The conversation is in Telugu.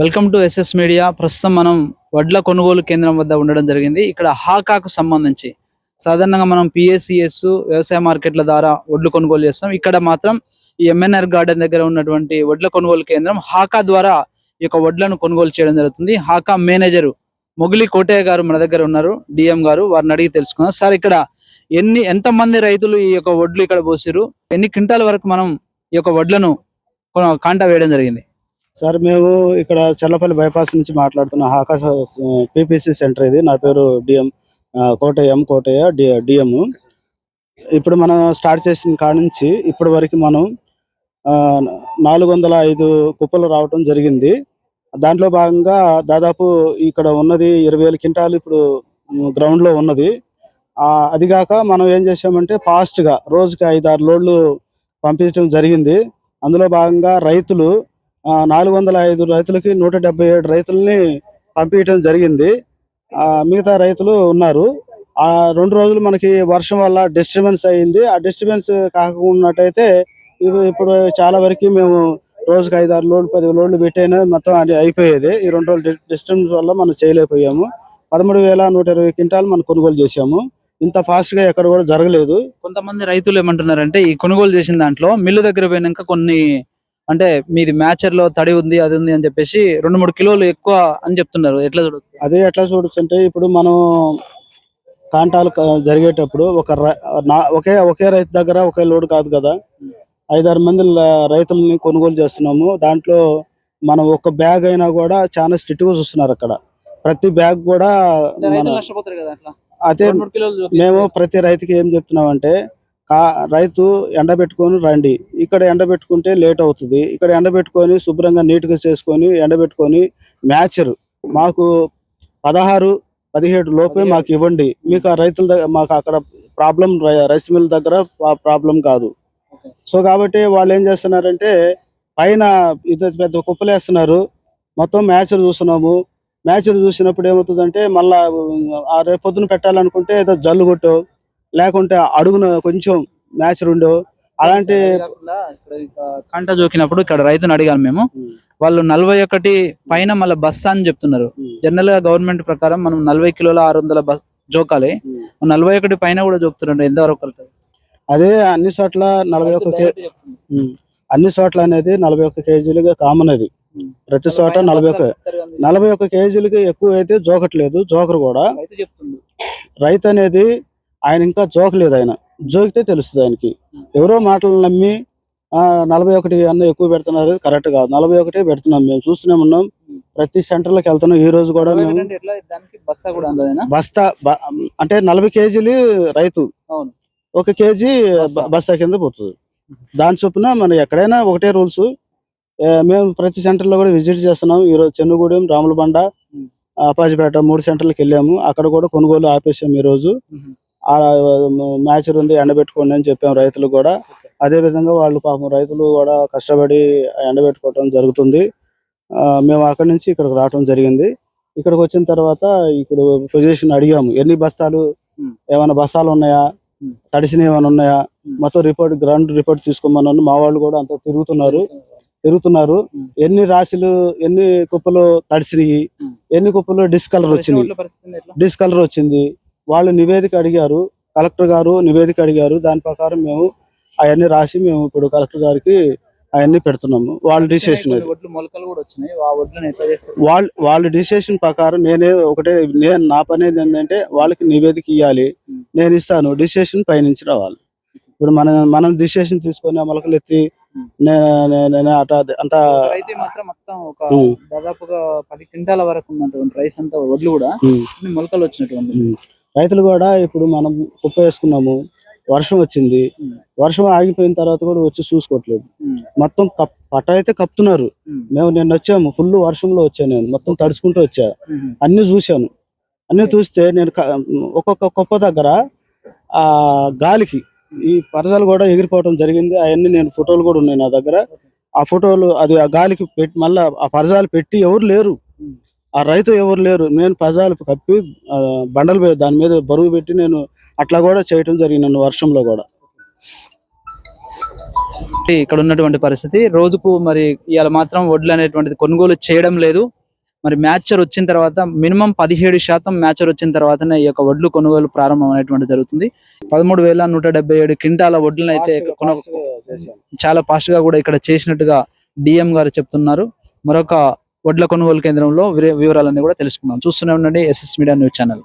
Welcome to SS media. ప్రస్తుతం మనం వడ్ల కొనుగోలు కేంద్రం వద్ద ఉండడం జరిగింది. ఇక్కడ హాకాకు సంబంధించి సాధారణంగా మనం పిఎస్సిఎస్ వ్యవసాయ మార్కెట్ల ద్వారా వడ్లు కొనుగోలు చేస్తాం. ఇక్కడ మాత్రం ఈ ఎంఎన్ఆర్ గార్డెన్ దగ్గర ఉన్నటువంటి వడ్ల కొనుగోలు కేంద్రం హాకా ద్వారా ఈ యొక్క వడ్లను కొనుగోలు చేయడం జరుగుతుంది. హాకా మేనేజర్ మొగిలి కోటయ్య గారు మన దగ్గర ఉన్నారు. డిఎం గారు వారిని అడిగి తెలుసుకుందాం. సార్ ఇక్కడ ఎన్ని ఎంత మంది రైతులు ఈ యొక్క వడ్లు ఇక్కడ పోసిరు ఎన్ని క్వింటాల వరకు మనం ఈ యొక్క వడ్లను కాంటా వేయడం జరిగింది? సార్ మేము ఇక్కడ చల్లపల్లి బైపాస్ నుంచి మాట్లాడుతున్నాం ఆకాశ పిపిసి సెంటర్ ఇది. నా పేరు D M Kotaiah M Kotaiah D M. ఇప్పుడు మనం స్టార్ట్ చేసిన కాడ నుంచి ఇప్పటి వరకు మనం ఆ, నాలుగు వందల ఐదు కుప్పలు రావటం జరిగింది. దాంట్లో భాగంగా దాదాపు ఇక్కడ ఉన్నది ఇరవై వేల క్వింటాలు ఇప్పుడు గ్రౌండ్లో ఉన్నది. ఆ, అది కాక మనం ఏం చేసామంటే ఫాస్ట్గా రోజుకి ఐదు ఆరు లోడ్లు పంపించడం జరిగింది. అందులో భాగంగా రైతులు నాలుగు వందల ఐదు రైతులకి నూట డెబ్బై ఏడు రైతుల్ని పంపించడం జరిగింది. ఆ, మిగతా రైతులు ఉన్నారు. ఆ రెండు రోజులు మనకి వర్షం వల్ల డిస్టర్బెన్స్ అయింది. ఆ డిస్టర్బెన్స్ కాకున్నట్టయితే ఇప్పుడు చాలా వరకు మేము రోజుకి ఐదు ఆరు లోడ్లు పది లోడ్లు పెట్టైనా మొత్తం అది అయిపోయేది. ఈ రెండు రోజులు డిస్టర్బెన్స్ వల్ల మనం చేయలేకపోయాము. పదమూడు వేల నూట ఇరవై క్వింటాలు మనం కొనుగోలు చేసాము ఇంత ఫాస్ట్గా ఎక్కడ కూడా జరగలేదు. కొంతమంది రైతులు ఏమంటున్నారంటే ఈ కొనుగోలు చేసిన దాంట్లో మిల్లు దగ్గర పోయినాక కొన్ని అంటే మీది మ్యాచర్లో తడి ఉంది అది ఉంది అని చెప్పేసి రెండు మూడు కిలోలు ఎక్కువ అని చెప్తున్నారు. ఎట్లా చూడొచ్చు? అదే ఎట్లా చూడొచ్చు అంటే ఇప్పుడు మనం కాంటాలు జరిగేటప్పుడు ఒక ఒకే ఒకే రైతు దగ్గర ఒకే లోడ్ కాదు కదా? ఐదారు మంది రైతుల్ని కొనుగోలు చేస్తున్నాము. దాంట్లో మనం ఒక బ్యాగ్ అయినా కూడా చాలా స్ట్రిక్ట్గా చూస్తున్నారు అక్కడ. ప్రతి బ్యాగ్ కూడా అంటే అదే మేము ప్రతి రైతుకి ఏం చెప్తున్నామంటే కా రైతు ఎండబెట్టుకొని రండి. ఇక్కడ ఎండబెట్టుకుంటే లేట్ అవుతుంది. ఇక్కడ ఎండబెట్టుకొని శుభ్రంగా నీట్గా చేసుకొని ఎండబెట్టుకొని మ్యాచర్. మాకు పదహారు పదిహేడు లోపే మాకు ఇవ్వండి. మీకు ఆ రైతుల దగ్గర మాకు అక్కడ ప్రాబ్లం రైస్ మిల్ దగ్గర ప్రాబ్లం కాదు. సో కాబట్టి వాళ్ళు ఏం చేస్తున్నారంటే పైన ఇది పెద్ద కుప్పలు వేస్తున్నారు మొత్తం మ్యాచర్ చూస్తున్నాము. మ్యాచర్ చూసినప్పుడు ఏమవుతుందంటే మళ్ళా ఆ రేపు పొద్దున పెట్టాలనుకుంటే ఏదో జల్లు కొట్టో లేకుంటే అడుగున కొంచెం మ్యాచర్ ఉండో అలాంటి కంట జోకినప్పుడు ఇక్కడ రైతుని అడిగాను మేము. వాళ్ళు నలభై ఒకటి పైన మళ్ళీ బస్తా అని చెప్తున్నారు. జనరల్గా గవర్నమెంట్ ప్రకారం మనం నలభై కిలోల ఆరు వందల బస్ జోకాలి. నలభై ఒకటి పైన కూడా జోకుతున్నారు ఎంతవరకు? అదే అన్ని చోట్ల నలభై ఒక్క కే డైరెక్ట్ చెప్తున్నారు. ఉమ్. అన్ని చోట్ల అనేది నలభై ఒక్క కేజీలుగా కామన్ అది. ప్రతి చోట నలభై కానీ నలభై ఒక్క కేజీలకి ఎక్కువ అయితే జోకట్లేదు. జోకరు కూడా. రైతు అనేది ఆయన ఇంకా జోకలేదు ఆయన. జోకితే తెలుస్తుంది ఆయనకి. ఎవరో మాటలు నమ్మి ఆ నలభై ఒకటి అన్న ఎక్కువ పెడుతున్నారు. కరెక్ట్ కాదు. నలభై ఒకటి పెడుతున్నాం. మేము చూస్తూనే ఉన్నాం. ప్రతి సెంటర్లకు వెళ్తున్నాం. ఈ రోజు కూడా మేము బస్తా అంటే నలభై కేజీలు రైతు. ఒక కేజీ బస్తా. కింద పోతుంది. దాని చొప్పున మనం ఎక్కడైనా ఒకటే రూల్స్. మేము ప్రతి సెంటర్లో కూడా విజిట్ చేస్తున్నాం. ఈ రోజు చెన్నుగూడెం రాములబండ. అపాజిపేట మూడు సెంటర్లకు వెళ్ళాము. అక్కడ కూడా కొనుగోలు ఆపేసాం ఈ రోజు. మ్యాచ్ ఉంది ఎండబెట్టుకోండి అని చెప్పాం రైతులు కూడా. అదే విధంగా వాళ్ళు పాపం రైతులు కూడా కష్టపడి ఎండబెట్టుకోవడం జరుగుతుంది. ఆ, మేము అక్కడి నుంచి ఇక్కడికి రావడం జరిగింది. ఇక్కడికి వచ్చిన తర్వాత ఇక్కడ పొజిషన్ అడిగాము. ఎన్ని బస్తాలు. ఏమైనా బస్తాలు ఉన్నాయా? ఉమ్. తడిసినవి ఏమైనా ఉన్నాయా. మొత్తం రిపోర్ట్ గ్రౌండ్ రిపోర్ట్ తీసుకోమన్నాను. మా వాళ్ళు కూడా అంతా తిరుగుతున్నారు. తిరుగుతున్నారు. ఎన్ని రాశులు ఎన్ని కుప్పలు తడిసినాయి. ఎన్ని కుప్పలు డిస్కలర్ వచ్చినాయి? డిస్కలర్ వచ్చింది. వాళ్ళు నివేదిక అడిగారు కలెక్టర్ గారు నివేదిక అడిగారు. దాని ప్రకారం మేము అవన్నీ రాసి మేము ఇప్పుడు కలెక్టర్ గారికి అవన్నీ పెడుతున్నాము. వాళ్ళ డిసిషన్ వాళ్ళ వాళ్ళ డిసిషన్ ప్రకారం నేనే ఒకటే నేను నా పని ఏంటంటే వాళ్ళకి నివేదిక ఇవ్వాలి నేను ఇస్తాను. డిసిషన్ పైనుంచి రావాలి. ఇప్పుడు మనం మనం డిసిషన్ తీసుకొని మొలకలు ఎత్తి నేను అట అంత రైతు మాత్రం మొత్తం ఒక. దాదాపుగా పది క్వింటాల వరకు ఉన్నటువంటి రైస్ అంతా వడ్లు కూడా మొలకలు వచ్చినటువంటి. రైతులు కూడా ఇప్పుడు మనం కుప్ప వేసుకున్నాము వర్షం వచ్చింది. వర్షం ఆగిపోయిన తర్వాత కూడా వచ్చి చూసుకోవట్లేదు. మొత్తం కప్ పట్ట అయితే కప్పుతున్నారు. మేము నిన్న వచ్చాము ఫుల్ వర్షంలో వచ్చాను నేను మొత్తం తడుచుకుంటూ వచ్చా. అన్ని చూశాను అన్ని చూస్తే నేను ఒక్కొక్క కుప్ప దగ్గర ఆ గాలికి ఈ పరదాలు కూడా ఎగిరిపోవడం జరిగింది అవన్నీ నేను ఫోటోలు కూడా ఉన్నాయి నా దగ్గర ఆ ఫోటోలు అది ఆ గాలికి పెట్టి మళ్ళా ఆ పరదాలు పెట్టి ఎవరు లేరు. ఆ రైతు ఎవరు లేరు. నేను పరదాలు కప్పి బండలు దాని మీద బరువు పెట్టి నేను అట్లా కూడా చేయటం జరిగింది వర్షంలో కూడా. ఇక్కడ ఉన్నటువంటి పరిస్థితి. రోజుకు మరి ఇవాళ మాత్రం వడ్లు అనేటువంటిది కొనుగోలు చేయడం లేదు. మరి మ్యాచర్ వచ్చిన తర్వాత మినిమం పదిహేడు శాతం మ్యాచర్ వచ్చిన తర్వాతనే ఈ యొక్క వడ్లు కొనుగోలు ప్రారంభం అనేటువంటి జరుగుతుంది. పదమూడు వేల నూట డెబ్బై ఏడు క్వింటాల వడ్లను అయితే కొన చాలా ఫాస్ట్గా కూడా ఇక్కడ చేసినట్టుగా డిఎం గారు చెప్తున్నారు. మరొక వడ్ల కొనుగోలు కేంద్రంలో వివరాలన్నీ కూడా తెలుసుకుందాం. చూస్తూనే ఉండండి ఎస్ఎస్ మీడియా న్యూస్ ఛానల్